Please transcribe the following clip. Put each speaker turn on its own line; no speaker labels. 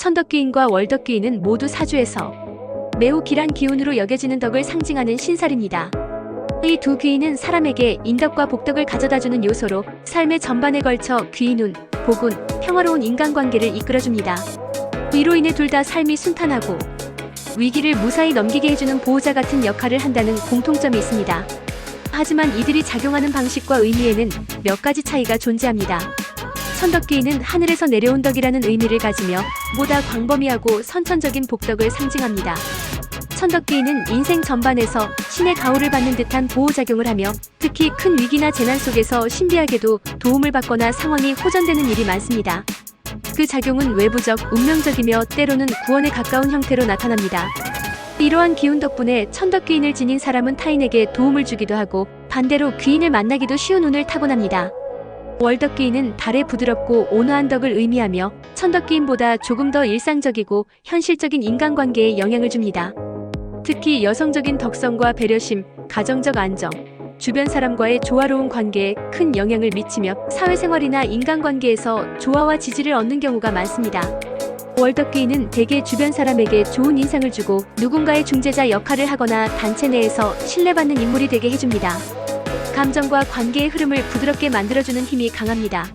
천덕귀인과 월덕귀인은 모두 사주에서 매우 길한 기운으로 여겨지는 덕을 상징하는 신살입니다. 이 두 귀인은 사람에게 인덕과 복덕을 가져다주는 요소로 삶의 전반에 걸쳐 귀인운, 복운, 평화로운 인간관계를 이끌어줍니다. 이로 인해 둘 다 삶이 순탄하고 위기를 무사히 넘기게 해주는 보호자 같은 역할을 한다는 공통점이 있습니다. 하지만 이들이 작용하는 방식과 의미에는 몇 가지 차이가 존재합니다. 천덕귀인은 하늘에서 내려온 덕이라는 의미를 가지며 보다 광범위하고 선천적인 복덕을 상징합니다. 천덕귀인은 인생 전반에서 신의 가호를 받는 듯한 보호작용을 하며 특히 큰 위기나 재난 속에서 신비하게도 도움을 받거나 상황이 호전되는 일이 많습니다. 그 작용은 외부적, 운명적이며 때로는 구원에 가까운 형태로 나타납니다. 이러한 기운 덕분에 천덕귀인을 지닌 사람은 타인에게 도움을 주기도 하고 반대로 귀인을 만나기도 쉬운 운을 타고납니다. 월덕귀인은 달의 부드럽고 온화한 덕을 의미하며 천덕귀인보다 조금 더 일상적이고 현실적인 인간관계에 영향을 줍니다. 특히 여성적인 덕성과 배려심, 가정적 안정, 주변 사람과의 조화로운 관계에 큰 영향을 미치며 사회생활이나 인간관계에서 조화와 지지를 얻는 경우가 많습니다. 월덕귀인은 대개 주변 사람에게 좋은 인상을 주고 누군가의 중재자 역할을 하거나 단체 내에서 신뢰받는 인물이 되게 해줍니다. 감정과 관계의 흐름을 부드럽게 만들어주는 힘이 강합니다.